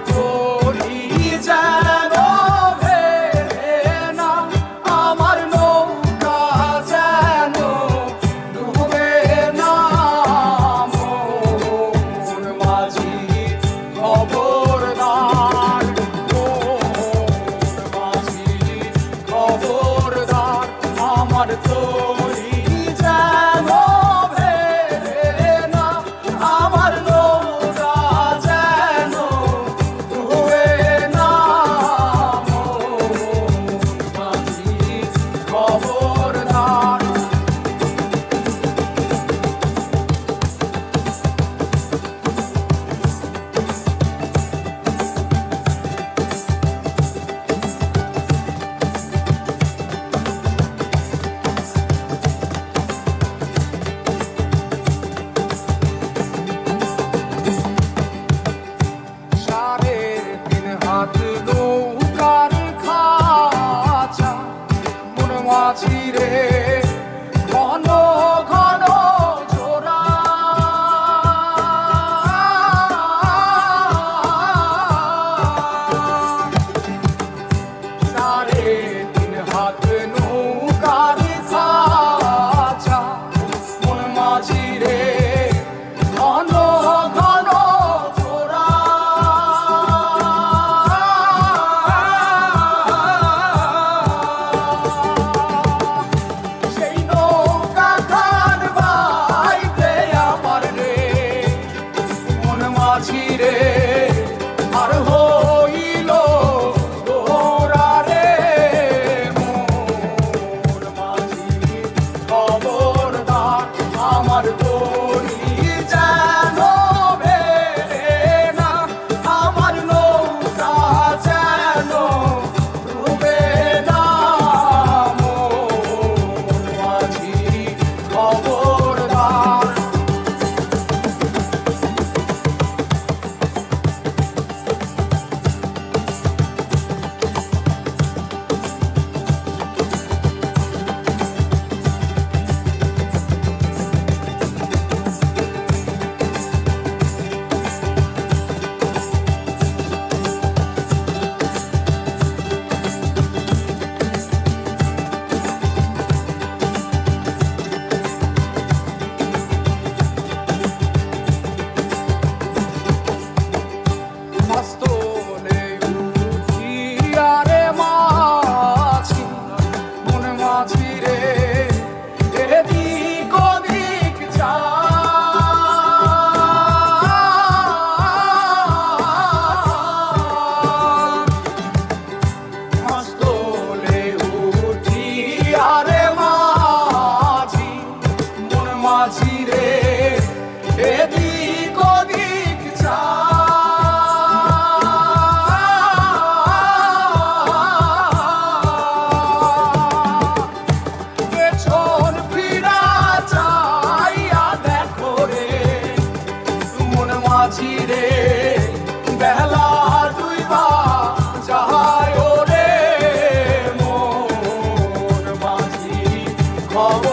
to 아찔해 আরে মাঝি, মন মাঝি রে, এদিক ওদিক পেছন ফিরা চাইয়া দেখো রে, মন মাঝি রে 我。